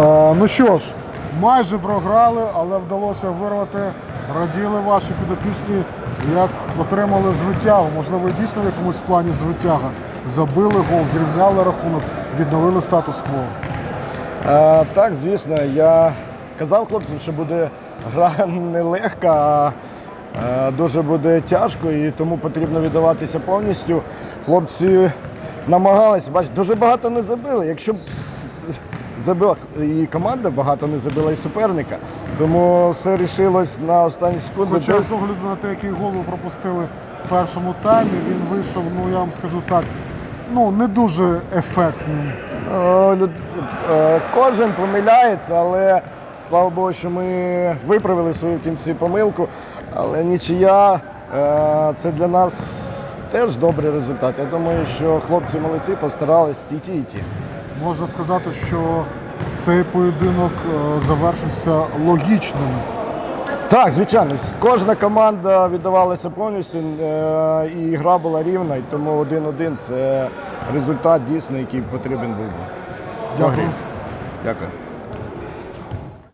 Е, ну що ж, майже програли, але вдалося вирвати. Раділи ваші підопічні, як отримали звитягу. Можливо, і дійсно в якомусь плані звитяга. Забили гол, зрівняли рахунок, відновили статус-кво. Е, так, звісно, я казав хлопцям, що буде гра нелегка, а е, дуже буде тяжко і тому потрібно віддаватися повністю. Хлопці намагалися, бач, дуже багато не забили. Якщо б забила і команда багато не забила, і суперника. Тому все рішилось на останні секунди. Хоча Десь- з огляду на те, який гол пропустили в першому таймі, він вийшов, ну я вам скажу так, ну не дуже ефектним. Е, е, Кожен помиляється, але слава Богу, що ми виправили свою в кінці помилку. Але нічия е, це для нас теж добрий результат. Я думаю, що хлопці молодці постарались і ті, і ті. Можна сказати, що цей поєдинок е, завершився логічним. Так, звичайно, кожна команда віддавалася повністю, е, і гра була рівна, і тому один-один це результат дійсно, який потрібен був. Дякую. Дякую.